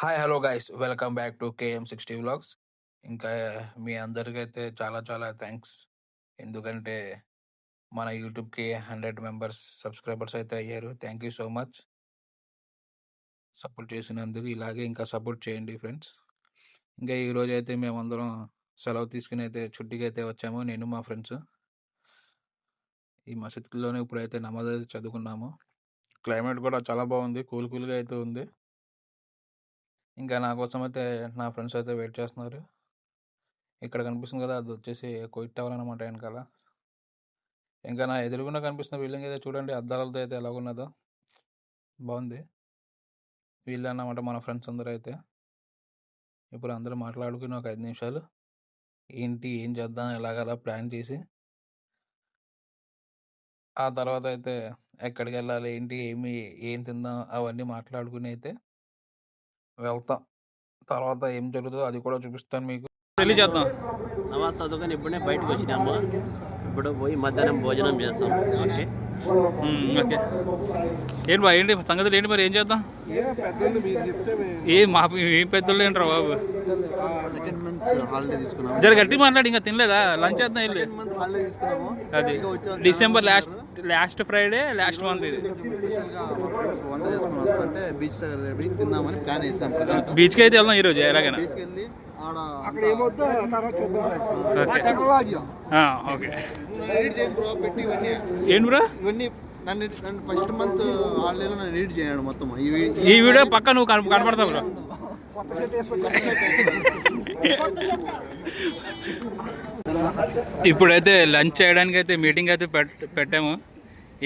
Hi hello guys. Welcome back to KM sixty vlogs. ఇంకా మీ అందరికైతే చాలా చాలా థ్యాంక్స్ ఎందుకంటే మన యూట్యూబ్కి హండ్రెడ్ మెంబర్స్ సబ్స్క్రైబర్స్ అయితే అయ్యారు. Thank you so much. Support చేసినందుకు ఇలాగే ఇంకా సపోర్ట్ చేయండి ఫ్రెండ్స్. ఇంకా ఈరోజు అయితే మేమందరం సెలవు తీసుకుని అయితే చుట్టికి అయితే వచ్చాము. నేను మా ఫ్రెండ్స్. ఈ మసీద్లోనే ఇప్పుడైతే నమాజ్ అయితే చదువుకున్నాము. క్లైమేట్ కూడా చాలా బాగుంది. కూల్ కూల్గా అయితే ఉంది. ఇంకా నా కోసం అయితే నా ఫ్రెండ్స్ అయితే వెయిట్ చేస్తున్నారు. ఇక్కడ కనిపిస్తుంది కదా అది వచ్చేసి కొయిట్ టవర్ అనమాట వెనకాల. ఇంకా నా ఎదురుగుండా కనిపిస్తున్న బిల్డింగ్ అయితే చూడండి అద్దాలతో అయితే ఎలా ఉన్నదో. బాగుంది. వీళ్ళు అన్నమాట మన ఫ్రెండ్స్ అందరూ అయితే. ఇప్పుడు అందరూ మాట్లాడుకుని ఒక ఐదు నిమిషాలు. ఏంటి ఏం చేద్దాం ఎలాగలా ప్లాన్ చేసి. ఆ తర్వాత అయితే ఎక్కడికి వెళ్ళాలి ఏంటి ఏమి ఏం తిందాం అవన్నీ మాట్లాడుకుని అయితే వెళ్తాం. తర్వాత ఏం జరుగుతుందో అది కూడా చూపిస్తాను మీకు. పెళ్ళి చేద్దాం. నమాజ్ చదువుకొని ఇప్పుడే బయటకు వచ్చినాము ఇప్పుడు పోయి మధ్యాహ్నం భోజనం చేస్తాం. ఓకే? ఓకే. ఏంటి బా ఏంటి సంగతులు? ఏంటి మరి? ఏం చేద్దాం? ఏ పెద్దలు మీరు చెప్తే ఏ మా ఏం పెద్దోళ్ళు ఏంట్రా బాబు? సెకండ్ మంత్ హాలిడే తీసుకున్నాము. జర గట్టి మాట్లాడి ఇంకా తినలేదా? లంచ్ చేద్దాం వెళ్ళి. హాలిడే తీసుకున్నాము. అది ఇంకా వచ్చే December last. Last Friday last month ఇది వస్తుంటే బీచ్ దగ్గర తిందామని ప్లాన్ వేసాం బీచ్కి అయితే వెళ్దాం ఈరోజు ఎలాగైనా. బీచ్కి వెళ్ళి అక్కడ ఏమవుతుందో తర్వాత చూద్దాం ఓకే. టెక్నాలజీ. ఆ, ఓకే. రీడ్ చేయండి బ్రో పెట్టి ఇవన్నీ. ఏంటి బ్రో ఇవన్నీ నన్ను నన్ను ఫస్ట్ మంత్ హాలిడేలో నన్ను రీడ్ చేయను మొత్తం. ఈ ఈ వీడియో పక్క నువ్వు కన- కనపడతావు బ్రో కొత్త షర్ట్ వేసుకొని ఇప్పుడైతే లంచ్ చేయడానికి అయితే మీటింగ్ అయితే పెట్ పెట్టాము.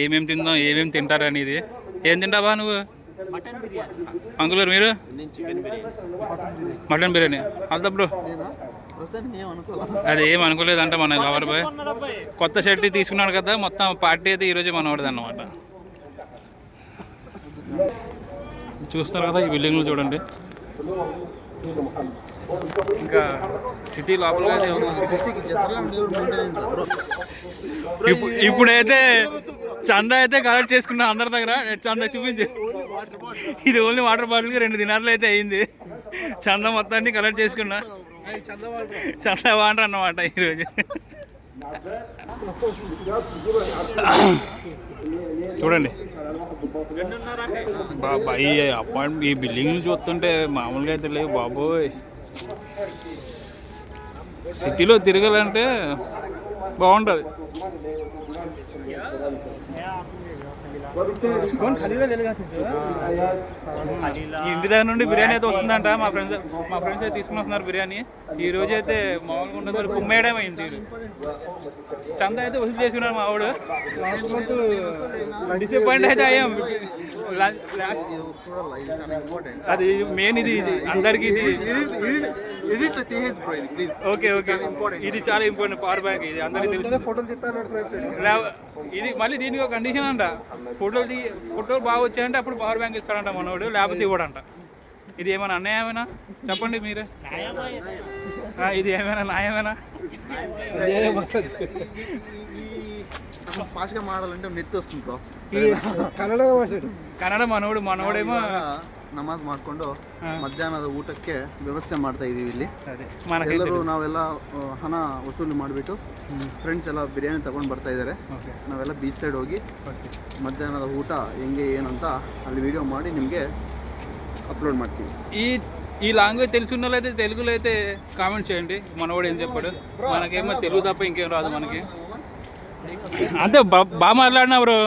ఏమేమి తిందాం ఏమేమి తింటారు అనేది. ఏం తింటావా నువ్వు? అంకులర్ మీరు? నేను చికెన్ బిర్యానీ. మటన్ బిర్యానీ. అనుకోవాలి అది ఏం అనుకోలేదంట మన లవర్ బాయ్. కొత్త షర్ట్ తీసుకున్నాడు కదా మొత్తం పార్టీ అయితే ఈరోజు మనవాడిది అన్నమాట. చూస్తున్నారు కదా ఈ బిల్డింగ్లు చూడండి. ఇంకా సిటీ లోపల ఇప్పుడు ఇప్పుడైతే చందా అయితే కలెక్ట్ చేసుకున్నా అందరి దగ్గర. చందా చూపించు. ఇది ఓన్లీ వాటర్ బాటిల్కి రెండు దినాలు అయితే అయింది. చందా మొత్తాన్ని కలెక్ట్ చేసుకున్నా. చందా వాటర్ అన్నమాట ఈరోజు. చూడండి. బాబా ఈ ఈ బిల్డింగ్లు చూస్తుంటే మామూలుగా అయితే లేవు బాబోయ్. సిటీలో తిరగాలంటే బాగుంటుంది. ఇంటి దగ్గర నుండి బిర్యానీ అయితే వస్తుందంట. మా ఫ్రెండ్స్ మా ఫ్రెండ్స్ అయితే తీసుకుని వస్తున్నారు బిర్యానీ. ఈ రోజు అయితే మామూలుగా ఉండదు. కుమ్మేయడం అయింది. చందా అయితే వసూలు చేసుకున్నాడు మా ఆవిడ. డిసప్పాయింట్ అయితే అయ్యాం. అది మెయిన్ ఇది. అందరికి ఇది ఎడిట్ తీయదు బ్రో ఇది ప్లీజ్ ఓకే ఓకే ఇది చాలా ఇంపార్టెంట్ పవర్ బ్యాంక్ ఇది. అందరికి ఫోటోలు తీస్తారు ఇది మళ్ళీ దీనికి ఒక కండిషన్ అంట. ఫోటోలు తీ ఫోటోలు బాగా వచ్చాయంటే అప్పుడు పవర్ బ్యాంక్ ఇస్తాడంట మనోడు లేకపోతే ఇవ్వడంట. ఇది ఏమైనా అన్యాయమేనా? చెప్పండి మీరే. ఇది ఏమైనా న్యాయమేనా? ఫాస్ట్గా మాడాలంటే నెత్తి వస్తుంది బ్రో కన్నడ కన్నడ మనోడు మనోడేమో ನಮಾಜ್ ಮಾಡ್ಕೊಂಡು ಹಾ. ಮಧ್ಯಾಹ್ನದ ಊಟಕ್ಕೆ ವ್ಯವಸ್ಥೆ ಮಾಡ್ತಾ ಇದೀವಿ ಇಲ್ಲಿ ಅದೇ మనకైతే ಎಲ್ಲರೂ ನಾವೆಲ್ಲ ಆ, ಹಣ ವಸೂಲಿ ಮಾಡಿಬಿಟ್ಟು ಫ್ರೆಂಡ್ಸ್ ಎಲ್ಲ ಬಿರಿಯಾನಿ ತಗೊಂಡು ಬರ್ತಾ ಇದ್ದಾರೆ ಓಕೆ ನಾವೆಲ್ಲ ಬೀಚ್ ಸೈಡ್ ಹೋಗಿ ಓಕೆ ಮಧ್ಯಾಹ್ನದ ಊಟ ಹೆಂಗೆ ಏನು ಅಂತ ಅಲ್ಲಿ ವಿಡಿಯೋ ಮಾಡಿ ನಿಮಗೆ ಅಪ್ಲೋಡ್ ಮಾಡ್ತೀವಿ ఈ ఈ లాంగ్వేజ్ తెలుసున్న అయితే తెలుగులో అయితే కామెంట్ చేయండి మనవాడు ఏం చెప్పాడు మనకేమో తెలుగు తప్ప ఇంకేం రాదు మనకి అంతే బా- బాగా మాట్లాడినా బ్రో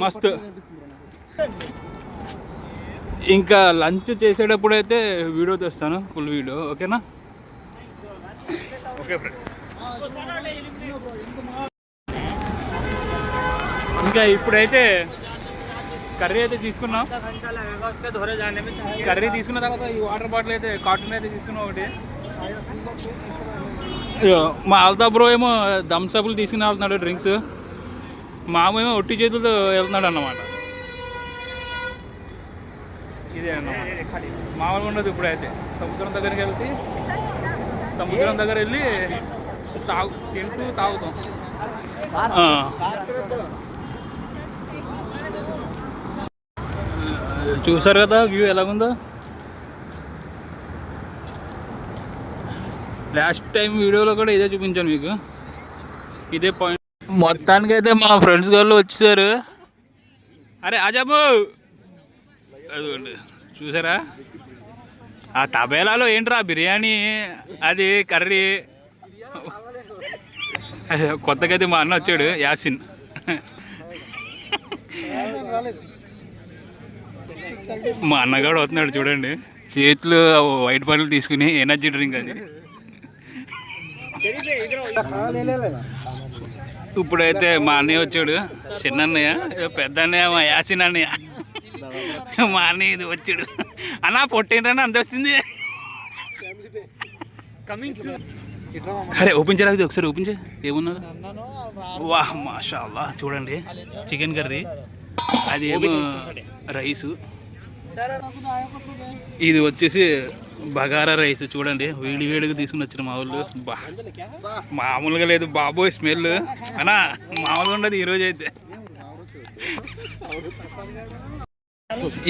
మస్తు ఇంకా లంచ్ చేసేటప్పుడు అయితే వీడియో తెస్తాను ఫుల్ వీడియో ఓకేనా? Okay friends. ఇంకా ఇప్పుడైతే కర్రీ అయితే తీసుకున్నాం. కర్రీ తీసుకున్న తర్వాత ఈ వాటర్ బాటిల్ అయితే కాటన్ అయితే తీసుకున్నాం ఒకటి. మా అల్తా బ్రో ఏమో థమ్స్అప్లు తీసుకుని వెళ్తున్నాడు డ్రింక్స్. మామ ఏమో ఒట్టి చేతులతో వెళ్తున్నాడు అన్నమాట. మామూలుగా ఉండదు ఇప్పుడైతే. సముద్రం దగ్గరికి వెళ్తే సముద్రం దగ్గర వెళ్ళి తాగు తింటూ తాగుతాం. చూసారు కదా వ్యూ ఎలాగుందో? లాస్ట్ టైం వీడియోలో కూడా ఇదే చూపించాను మీకు. ఇదే పాయింట్ మొత్తానికి అయితే మా ఫ్రెండ్స్ గారు వచ్చేసారు. అరే అజాబు అదిగోండి. చూసారా? ఆ తబేలాలో ఏంట్రా బిర్యానీ అది కర్రీ? అదే కొత్తగా అయితే మా అన్న వచ్చాడు యాసిన్. మా అన్నగాడు వస్తున్నాడు చూడండి. చేతులు వైట్ బాటిల్ తీసుకుని ఎనర్జీ డ్రింక్ అది. ఇప్పుడైతే మా అన్నయ్య వచ్చాడు చిన్న అన్నయ్య పెద్ద అన్నయ్య మా యాసిన్ అన్నయ్య. మా అన్నయ్య ఇది వచ్చాడు. అన్న పొట్టేంటని అంత వస్తుంది అరే ఓపెన్ చేయరాదు ఒకసారి ఓపెన్ చేయి. ఏమున్నది? వాహ్ మాషా అల్లా చూడండి. Chicken curry. అది ఏమో రైసు. ఇది వచ్చేసి బగారా రైస్ చూడండి. వేడి వేడిగా తీసుకుని వచ్చిన మా వాళ్ళు. బా. మామూలుగా లేదు బాబోయ్ స్మెల్. అనా మామూలుగా ఉండదు ఈ రోజు అయితే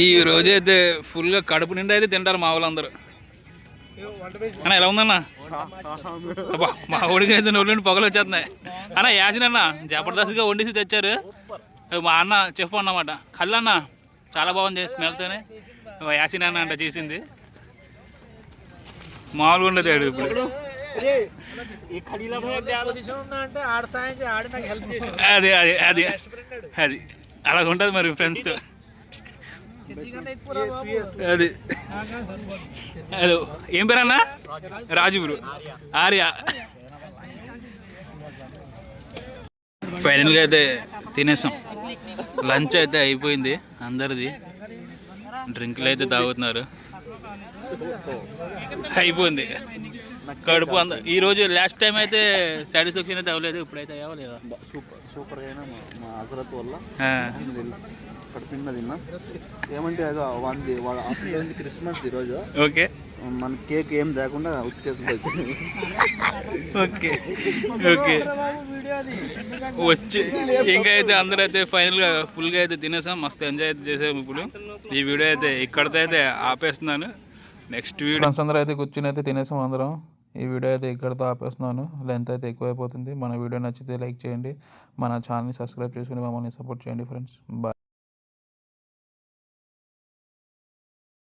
ఈ రోజు అయితే ఫుల్గా కడుపు నిండా అయితే తింటారు మా వాళ్ళందరూ. అన్న ఎలా ఉందన్నా? మా ఊడికి అయితే నోళ్ళు నుండి పొగలు వచ్చేస్తున్నాయి. అన్న యాసిన్ అన్న జబర్దస్త్గా వండేసి తెచ్చారు. మా అన్న చెప్పు అన్నమాట. కళ్ళు అన్న చాలా బాగుంది స్మెల్తోనే. యాసిన్ అన్న అంట చేసింది. మామూలుగా ఉండదు ఆడు ఇప్పుడు. అదే అదే అది. అది అలాగ ఉంటుంది మరి ఫ్రెండ్స్తో అది. అదో ఏం పేరు అన్న? రాజుగురు. ఆర్య. ఫైనల్గా అయితే తినేసాం. లంచ్ అయితే అయిపోయింది అందరిది. డ్రింకులు అయితే తాగుతున్నారు. అయిపోయింది. కడుపు అంద ఈ రోజు లాస్ట్ టైం అయితే సాటిస్ఫాక్షన్ అయితే అవ్వలేదు ఇప్పుడైతే అవ్వలేదు? సూపర్ సూపర్ అయినా మా హజరత్ వల్ల. ఇక్కడ తిన్న తిన్నా. ఏమంటే అదో క్రిస్మస్ ఈరోజు ఓకే. మన కేక్ ఏం లేకుండా వచ్చేస్తుంది ఓకే ఓకే. వచ్చి ఇంకా అయితే అందరూ అయితే ఫైనల్గా ఫుల్గా అయితే తినేసాం. మస్తు ఎంజాయ్ అయితే చేసాం ఇప్పుడు. ఈ వీడియో అయితే ఇక్కడితో అయితే ఆపేస్తున్నాను. నెక్స్ట్ వీడియో ఫ్రెండ్స్ అందరూ అయితే కూర్చుని అయితే తినేసాం అందరం. ఈ వీడియో అయితే ఇక్కడతో ఆపేస్తున్నాను. లెంత్ అయితే ఎక్కువైపోతుంది. మన వీడియో నచ్చితే లైక్ చేయండి. మన ఛానల్ని సబ్స్క్రైబ్ చేసుకుని మమ్మల్ని సపోర్ట్ చేయండి ఫ్రెండ్స్ బాయ్